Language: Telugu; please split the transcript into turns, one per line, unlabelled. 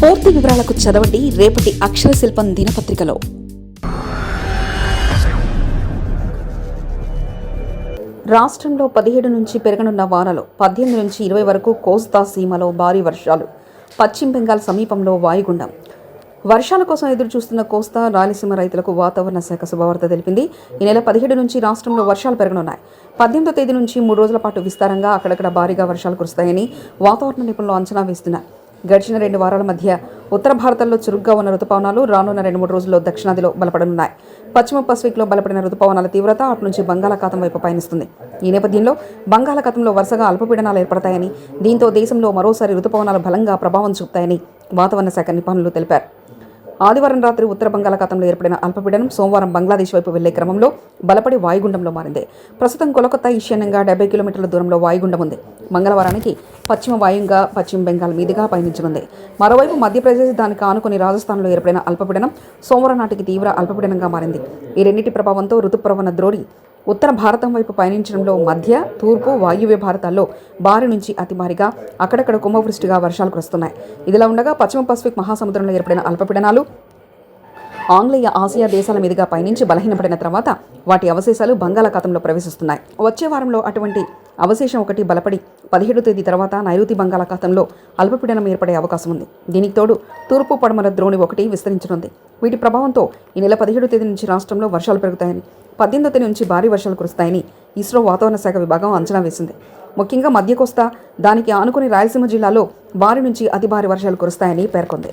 పూర్తి వివరాలకు చదవండి రేపటి అక్షర శిల్పం దినపత్రికలో. రాష్ట్రంలో పదిహేడు నుంచి పెరగనున్న వానలు పద్దెనిమిది నుంచి ఇరవై వరకు కోస్తా సీమలో భారీ వర్షాలు పశ్చిమ బెంగాల్ సమీపంలో వాయుగుండం. వర్షాల కోసం ఎదురు చూస్తున్న కోస్తా రాయలసీమ రైతులకు వాతావరణ శాఖ శుభవార్త తెలిపింది. ఈ నెల పదిహేడు నుంచి రాష్ట్రంలో వర్షాలు పెరగనున్నాయి. పద్దెనిమిదో తేదీ నుంచి మూడు రోజుల పాటు విస్తారంగా అక్కడక్కడ భారీగా వర్షాలు కురుస్తాయని వాతావరణ నిపుణులు అంచనా వేస్తున్నారు. గడిచిన రెండు వారాల మధ్య ఉత్తర భారతంలో చురుగ్గా ఉన్న రుతుపవనాలు రానున్న రెండు మూడు రోజుల్లో దక్షిణాదిలో బలపడనున్నాయి. పశ్చిమ పసిఫిక్లో బలపడిన రుతుపవనాల తీవ్రత అటు నుంచి బంగాళాఖాతం వైపు పయనిస్తుంది. ఈ నేపథ్యంలో బంగాళాఖాతంలో వరుసగా అల్పపీడనాలు ఏర్పడతాయని దీంతో దేశంలో మరోసారి రుతుపవనాలు బలంగా ప్రభావం చూపుతాయని వాతావరణ శాఖ నిపుణులు తెలిపారు. ఆదివారం రాత్రి ఉత్తర బంగాళాఖాతంలో ఏర్పడిన అల్పపీడనం సోమవారం బంగ్లాదేశ్ వైపు వెళ్ళే క్రమంలో బలపడి వాయుగుండంలో మారింది. ప్రస్తుతం కొలకత్తా ఈశాన్యంగా డెబ్బై కిలోమీటర్ల దూరంలో వాయుగుండం ఉంది. మంగళవారానికి పశ్చిమ వాయుంగా పశ్చిమ బెంగాల్ మీదుగా పయనించనుంది. మరోవైపు మధ్యప్రదేశ్ దానికి ఆనుకుని రాజస్థాన్లో ఏర్పడిన అల్పపీడనం సోమవారం నాటికి తీవ్ర అల్పపీడనంగా మారింది. ఈ రెండింటి ప్రభావంతో ఋతుప్రవణ ద్రోణి ఉత్తర భారతం వైపు పయనించడంలో మధ్య తూర్పు వాయువ్య భారతాల్లో భారీ నుంచి అతి భారీగా అక్కడక్కడ కుంభవృష్టిగా వర్షాలు కురుస్తున్నాయి. ఇదిలా ఉండగా పశ్చిమ పసిఫిక్ మహాసముద్రంలో ఏర్పడిన అల్పపీడనాలు ఆంగ్లేయ ఆసియా దేశాల మీదుగా పయనించి బలహీనపడిన తర్వాత వాటి అవశేషాలు బంగాళాఖాతంలో ప్రవేశిస్తున్నాయి. వచ్చే వారంలో అటువంటి అవశేషం ఒకటి బలపడి పదిహేడు తేదీ తర్వాత నైరుతి బంగాళాఖాతంలో అల్పపీడనం ఏర్పడే అవకాశం ఉంది. దీనికి తోడు తూర్పు పడమర ద్రోణి ఒకటి విస్తరించనుంది. వీటి ప్రభావంతో ఈ నెల పదిహేడు తేదీ నుంచి రాష్ట్రంలో వర్షాలు పెరుగుతాయని పద్దెనిమిదో తేదీ నుంచి భారీ వర్షాలు కురుస్తాయని ఇస్రో వాతావరణ శాఖ విభాగం అంచనా వేసింది. ముఖ్యంగా మధ్య కోస్తా దానికి ఆనుకుని రాయలసీమ జిల్లాలో భారీ నుంచి అతి భారీ వర్షాలు కురుస్తాయని పేర్కొంది.